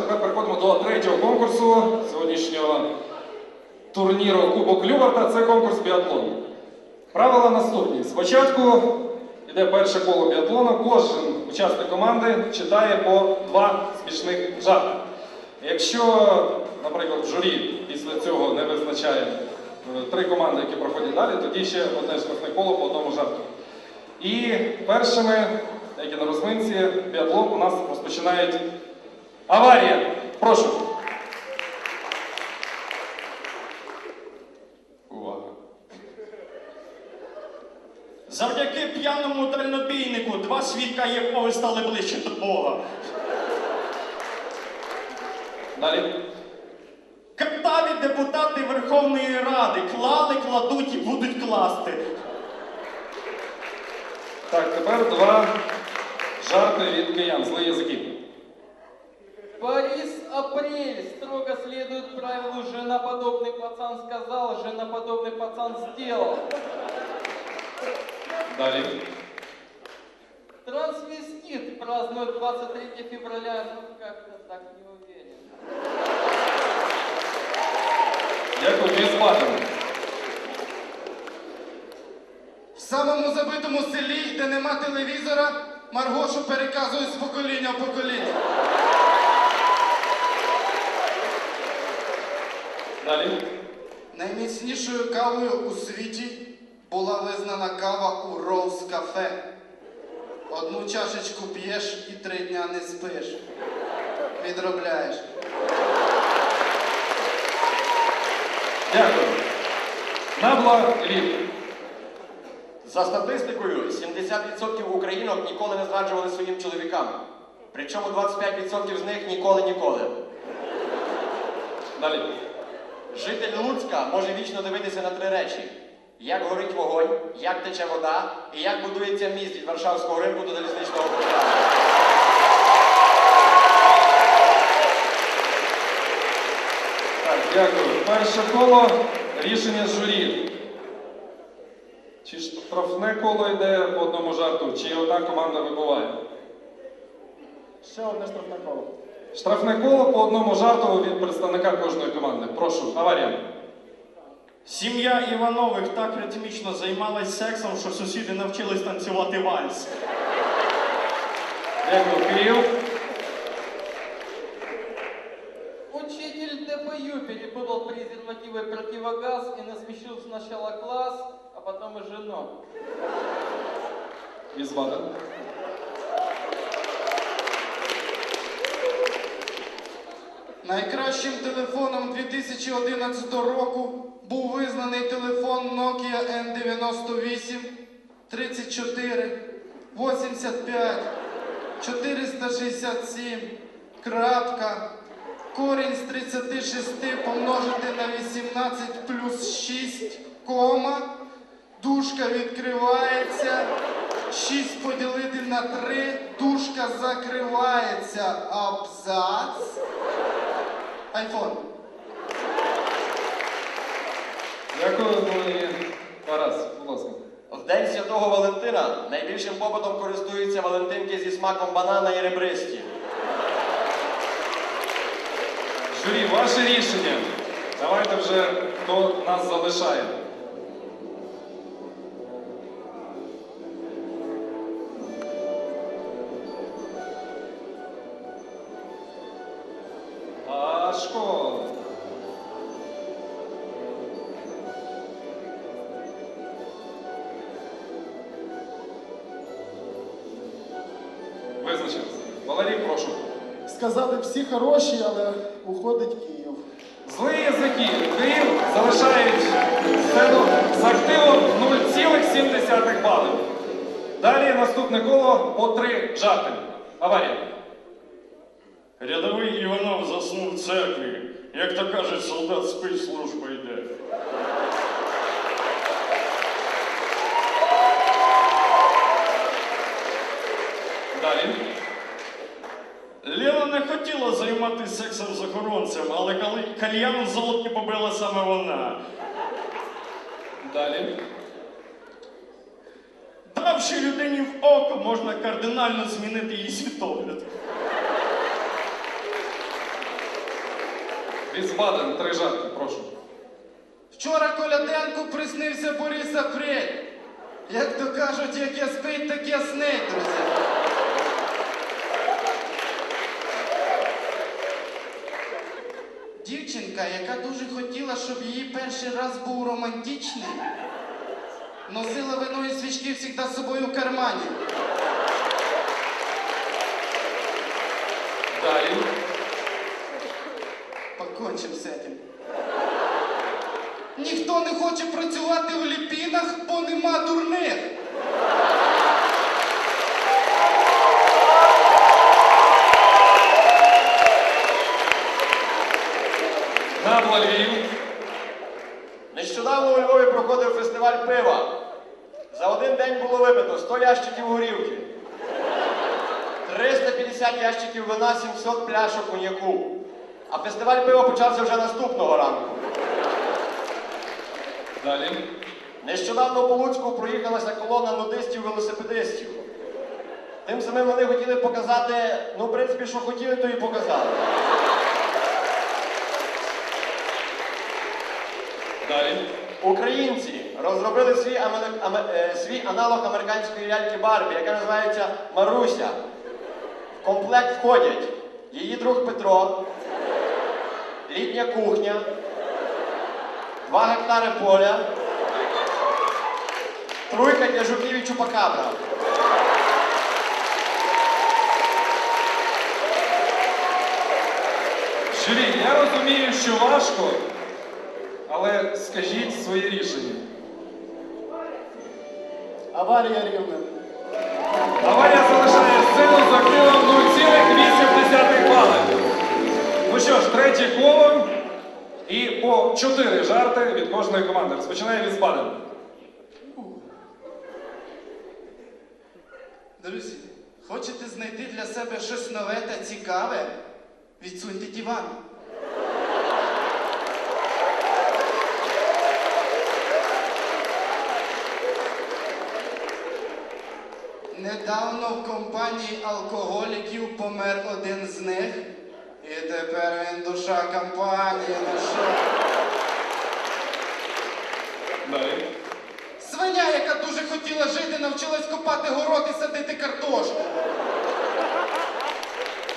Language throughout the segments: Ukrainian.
Тепер переходимо до третього конкурсу сьогоднішнього турніру Кубок Любарта. Це конкурс біатлон. Правила наступні. Спочатку йде перше коло біатлону. Кожен учасник команди читає по два смішних жарти. Якщо, наприклад, журі після цього не визначає е, три команди, які проходять далі, тоді ще одне смішне коло по одному жарту. І першими, як і на розминці, біатлон у нас розпочинають аварія. Прошу. Увага. Завдяки п'яному дальнобійнику два свідка Єгови стали ближче до Бога. Далі. Картаві депутати Верховної Ради клали, кладуть і будуть класти. Так, тепер два жарти від киян, злі язики. Апрель строго следует правилу «женоподобный пацан сказал, женоподобный пацан сделал». Далі. Трансвестит празднует 23 февраля, ну как-то так не уверен. Дякую, Кріс В самому забитому селі, де нема телевізора, Маргошу переказують з покоління в покоління. Далі. Найміцнішою кавою у світі була визнана кава у Роуз кафе. Одну чашечку п'єш і три дня не спиш. Відробляєш. Дякую. Набла Ліп. За статистикою, 70% українок ніколи не зраджували своїм чоловікам. Причому 25% з них ніколи-ніколи. Далі. Житель Луцька може вічно дивитися на три речі: як горить вогонь, як тече вода і як будується міст від Варшавського ринку до залізничного вокзалу. Так, дякую. Перше коло рішення журі. Чи штрафне коло йде по одному жарту, чи одна команда вибуває? Ще одне штрафне коло. Штрафне коло по одному жарту від представника кожної команди. Прошу, аварія. Сім'я Іванових так ритмічно займалась сексом, що сусіди навчились танцювати вальс. Дякую, Кирил. Учитель ДПЮ перепутал презервативы и противогаз и насмешил сначала класс, а потом и жену. Баттен. Найкращим телефоном 2011 року був визнаний телефон Nokia N98 34 85 467 крапка. Корінь з 36 помножити на 18 плюс 6 кома. Дужка відкривається. 6 поділити на 3 дужка закривається. Абзац Айфон. Дякую, і Тарас, будь ласка. В День Святого Валентина найбільшим попитом користуються валентинки зі смаком банана і ребристі. Журі, ваше рішення. Давайте вже хто нас залишає. Визначився. Валерій, прошу. Сказали всі хороші, але уходить Київ. Злі язики. Київ залишають сцену з активом 0,7 балів. Далі наступне коло по три жарти. Аварія. Рядовий Іванов заснув в церкві. Як то кажуть, солдат спить, служба йде. Далі. Лена не хотіла займатися сексом з охоронцем, але коли кальян в золоті побила саме вона. Далі. Давши людині в око, можна кардинально змінити її світогляд. Візбаден, три жарти, прошу. Вчора Коляденку приснився Бориса Фредь. Як то кажуть, як я спить, так я Дівчинка, яка дуже хотіла, щоб її перший раз був романтичний, носила вино і свічки завжди з собою в кармані. Далі. Покончим з цим. Ніхто не хоче працювати в ліпінах, бо нема дурних. Львів. Нещодавно у Львові проходив фестиваль пива. За один день було випито 100 ящиків горілки, 350 ящиків вина, 700 пляшок коньяку. А фестиваль пива почався вже наступного ранку. Далі. Нещодавно по Луцьку проїхалася колона нудистів-велосипедистів. Тим самим вони хотіли показати, ну, в принципі, що хотіли, то і показали. Далі. Українці розробили свій, аме- аме- е, свій аналог американської ляльки Барбі, яка називається Маруся. В комплект входять її друг Петро, літня кухня, 2 гектари поля, тройка для жуків і чупакабра. Журі, я розумію, що важко, але скажіть своє рішення. Аварія рівна. Аварія залишає силу з активом 0,8 бали. Ну що ж, третє коло і по 4 жарти від кожної команди. Розпочинає Візбаден. Друзі, хочете знайти для себе щось нове та цікаве? Відсуньте диван. Недавно в компанії алкоголіків помер один з них. І тепер він душа компанії. Ну що? Далі. Свиня, яка дуже хотіла жити, навчилась копати город і садити картошку.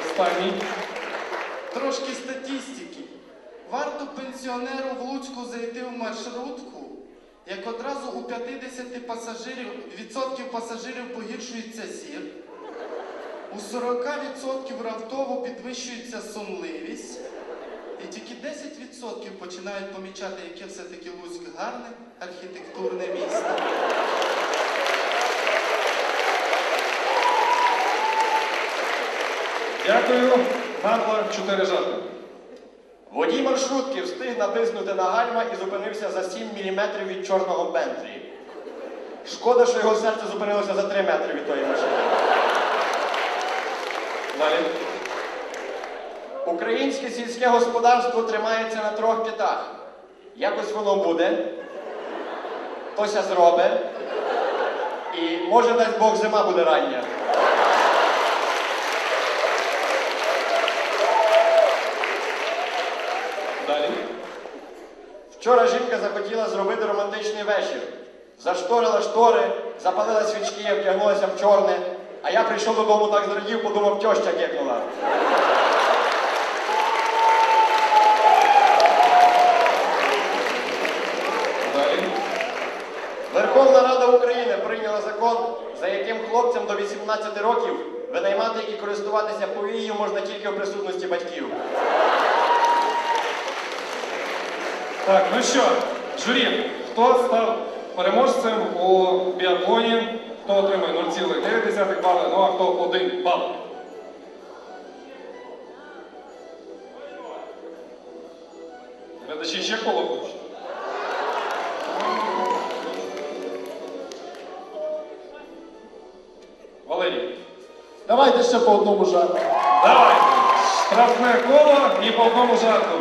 Останній. Трошки статистики. Варто пенсіонеру в Луцьку зайти в маршрутку, як одразу у 50 пасажирів, відсотків пасажирів погіршується зір, у 40% раптово підвищується сонливість, і тільки 10% починають помічати, яке все-таки Луцьк гарне архітектурне місто. Дякую. 4 жарти. Водій маршрутки встиг натиснути на гальма і зупинився за 7 мм від чорного Бентлі. Шкода, що його серце зупинилося за 3 метри від тої машини. Далі. Українське сільське господарство тримається на трьох китах. Якось воно буде, хтося зробить, і може дасть Бог зима буде рання. Далі. Вчора жінка захотіла зробити романтичний вечір. Зашторила штори, запалила свічки, вдягнулася в чорне, а я прийшов додому так зрадів, подумав, тьоща кекнула. Верховна Рада України прийняла закон, за яким хлопцям до 18 років винаймати і користуватися повією можна тільки в присутності батьків. Так, ну що, журі, хто став переможцем у біатлоні? Хто отримує 0,9 бали, ну а хто 1 бал? Глядачі ще коло хочуть? Валерій, Давайте ще по одному жарту. давайте. Штрафне коло і по одному жарту.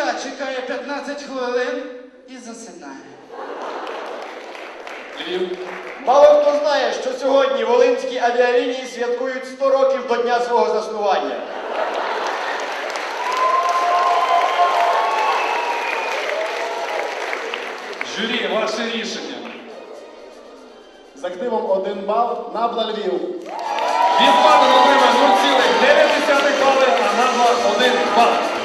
Викладача чекає 15 хвилин і засинає. Львів. Мало хто знає, що сьогодні волинські авіалінії святкують 100 років до дня свого заснування. Журі, ваше рішення. З активом 1 бал Набла Львів. Від Баден отримає 0,9 бали, а Набла 1 бал.